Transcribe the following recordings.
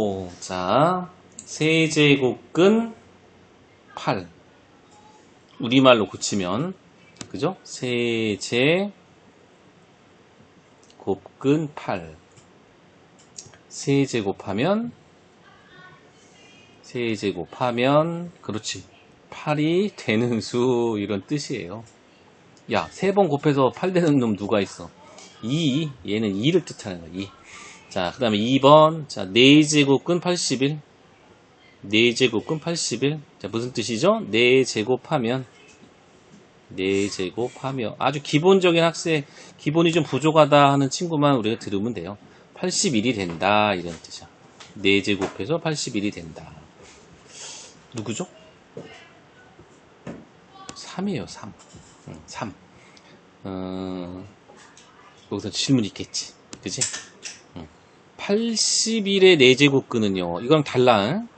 오, 자, 세제곱근 8. 우리말로 고치면, 그죠? 세제곱근 8. 세제곱하면, 세제곱하면, 그렇지. 8이 되는 수, 이런 뜻이에요. 야, 세 번 곱해서 8 되는 놈 누가 있어? 2. 얘는 2를 뜻하는 거야, 2. 자, 그 다음에 2번. 자, 4제곱근 81. 4제곱근 81. 자, 무슨 뜻이죠? 4제곱하면, 4제곱하면, 아주 기본적인 학생, 기본이 좀 부족하다 하는 친구만 우리가 들으면 돼요. 81이 된다. 이런 뜻이야. 4제곱해서 81이 된다. 누구죠? 3이에요, 3. 3. 어, 여기서 질문 있겠지. 그지? 81의 4제곱근은요, 이거랑 달라. 응?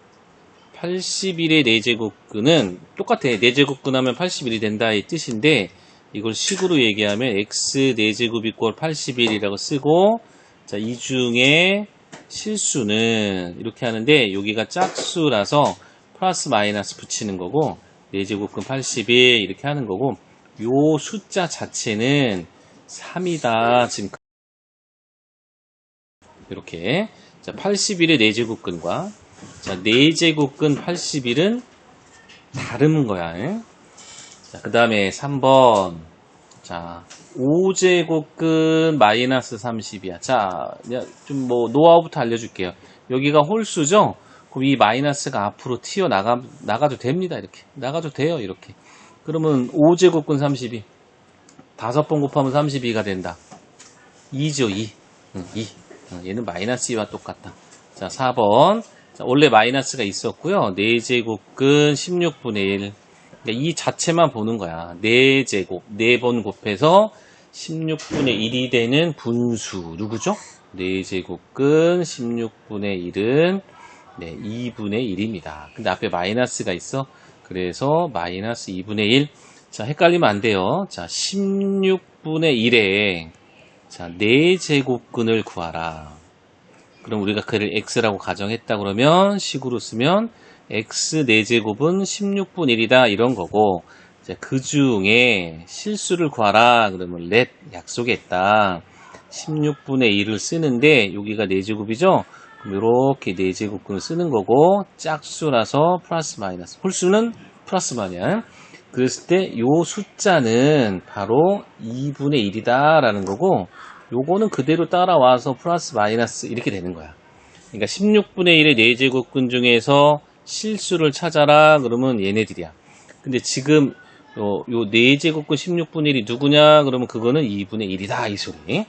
81의 4제곱근은 똑같아. 4제곱근 하면 81이 된다 이 뜻인데, 이걸 식으로 얘기하면 x 4제곱 이꼴 81이라고 쓰고, 자, 이 중에 실수는 이렇게 하는데, 여기가 짝수라서 플러스 마이너스 붙이는 거고, 4제곱근 81 이렇게 하는 거고, 요 숫자 자체는 3이다. 지금 이렇게 자 81의 4제곱근과 자 4제곱근 81은 다른 거야. 응? 자, 그 다음에 3번 자 5제곱근 마이너스 30이야. 자, 좀 뭐 노하우부터 알려줄게요. 여기가 홀수죠? 그럼 이 마이너스가 앞으로 튀어 나가, 나가도 됩니다. 이렇게. 나가도 돼요. 이렇게. 그러면 5제곱근 32. 다섯 번 곱하면 32가 된다. 2죠, 2. 응, 2. 어, 얘는 마이너스 2와 똑같다. 자, 4번. 자, 원래 마이너스가 있었고요. 4제곱근 16분의 1. 그러니까 이 자체만 보는 거야. 4제곱, 4번 곱해서 16분의 1이 되는 분수. 누구죠? 4제곱근 16분의 1은 네, 2분의 1입니다. 근데 앞에 마이너스가 있어. 그래서 마이너스 2분의 1. 자, 헷갈리면 안 돼요. 자, 16분의 1에 자, 4제곱근을 구하라. 그럼 우리가 그를 x라고 가정했다 그러면 식으로 쓰면 x 4제곱은 16분 1이다 이런 거고 그 중에 실수를 구하라 그러면 let 약속했다. 16분의 1을 쓰는데 여기가 4제곱이죠? 그럼 이렇게 4제곱근을 쓰는 거고 짝수라서 플러스 마이너스 홀수는 플러스 마이너스 그랬을 때 요 숫자는 바로 2분의 1이다 라는 거고 요거는 그대로 따라와서 플러스 마이너스 이렇게 되는 거야. 그러니까 16분의 1의 4제곱근 중에서 실수를 찾아라 그러면 얘네들이야. 근데 지금 요, 요 4제곱근 16분의 1이 누구냐 그러면 그거는 2분의 1이다 이 소리